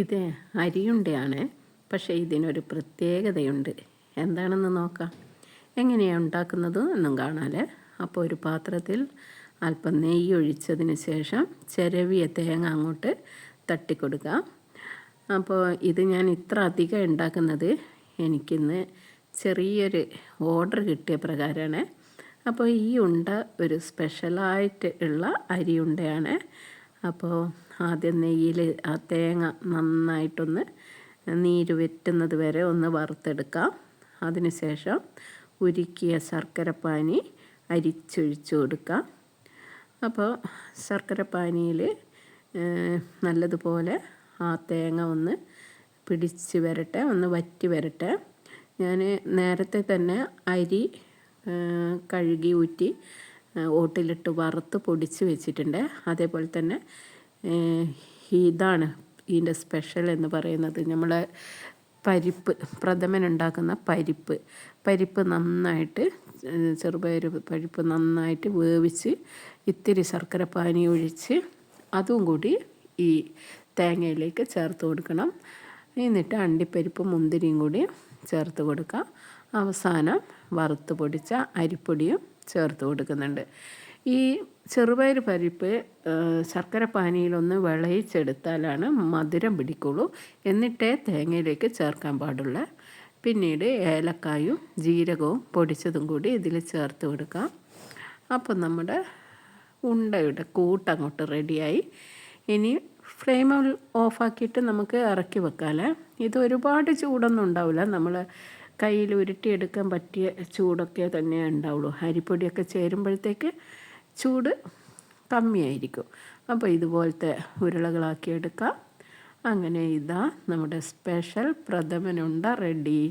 ഇത് അരിയുണ്ടയാണ് പക്ഷേ ഇതിനൊരു പ്രത്യേകതയുണ്ട്. എന്താണെന്ന് നോക്കാം. എങ്ങനെയാണ് ഉണ്ടാക്കുന്നത് എന്നും കാണാല്ലേ? അപ്പോൾ ഒരു പാത്രത്തിൽ അല്പം നെയ്യ് ഒഴിച്ചതിന് ശേഷം ചിരവിയ തേങ്ങ അങ്ങോട്ട് തട്ടിക്കൊടുക്കാം അപ്പോൾ ഇത് ഞാൻ ഇത്ര അധികം ഉണ്ടാക്കുന്നത് എനിക്കിന്ന് ചെറിയൊരു ഓർഡർ കിട്ടിയ പ്രകാരമാണ്. അപ്പോൾ ഈ ഉണ്ട ഒരു സ്പെഷ്യലായിട്ട് ഉള്ള അരി ഉണ്ടയാണ് അപ്പോൾ ആദ്യം നെയ്യിൽ ആ തേങ്ങ നന്നായിട്ടൊന്ന് നീര് വെറ്റുന്നത് വരെ ഒന്ന് വറുത്തെടുക്കാം. അതിനുശേഷം ഉരുക്കിയ ശർക്കരപ്പാനി അരിച്ചൊഴിച്ചു കൊടുക്കാം. അപ്പോൾ ശർക്കരപ്പാനിയിൽ നല്ലതുപോലെ ആ തേങ്ങ ഒന്ന് പിടിച്ച് വരട്ടെ ഒന്ന് വറ്റി വരട്ടെ. ഞാൻ നേരത്തെ തന്നെ അരി കഴുകി ഊറ്റി ഓട്ടിലിട്ട് വറുത്ത് പൊടിച്ച് വെച്ചിട്ടുണ്ട്. അതേപോലെ തന്നെ ഇതാണ് ഇതിന്റെ സ്പെഷ്യൽ എന്ന് പറയുന്നത്. നമ്മളെ പരിപ്പ് പ്രഥമൻ ഉണ്ടാക്കുന്ന പരിപ്പ്. പരിപ്പ് നന്നായിട്ട് ചെറുപയർ പരിപ്പ് നന്നായിട്ട് വേവിച്ച് ഇത്തിരി ശർക്കര പാനി ഒഴിച്ച് അതും കൂടി ഈ തേങ്ങയിലേക്ക് ചേർത്ത് കൊടുക്കണം. എന്നിട്ട് അണ്ടിപ്പരിപ്പ് മുന്തിരിയും കൂടി ചേർത്ത് കൊടുക്കുക അവസാനം വറുത്ത് പൊടിച്ച അരിപ്പൊടിയും ചേർത്ത് കൊടുക്കുന്നുണ്ട്. ഈ ചെറുപയർ പരിപ്പ് ശർക്കര പാനിയിലൊന്ന് വിളയിച്ചെടുത്താലാണ് മധുരം പിടിക്കുള്ളൂ. എന്നിട്ടേ തേങ്ങയിലേക്ക് ചേർക്കാൻ പാടുള്ള. പിന്നീട് ഏലക്കായും ജീരകവും പൊടിച്ചതും കൂടി ഇതിൽ ചേർത്ത് കൊടുക്കാം. അപ്പം നമ്മുടെ ഉണ്ടയുടെ കൂട്ടങ്ങോട്ട് റെഡിയായി. ഇനി ഫ്ലെയിം ഓഫാക്കിയിട്ട് നമുക്ക് ഇറക്കി വെക്കാമല്ലേ ഇത് ഒരുപാട് ചൂടൊന്നും ഉണ്ടാവില്ല. നമ്മൾ കയ്യിൽ ഉരുട്ടിയെടുക്കാൻ പറ്റിയ ചൂടൊക്കെ തന്നെ ഉണ്ടാവുള്ളൂ. അരിപ്പൊടിയൊക്കെ ചേരുമ്പോഴത്തേക്ക് ചൂട് കമ്മിയായിരിക്കും. അപ്പോൾ ഇതുപോലത്തെ ഉരുളകളാക്കി എടുക്കാം അങ്ങനെ ഇതാ നമ്മുടെ സ്പെഷ്യൽ പ്രഥമനുണ്ട റെഡി.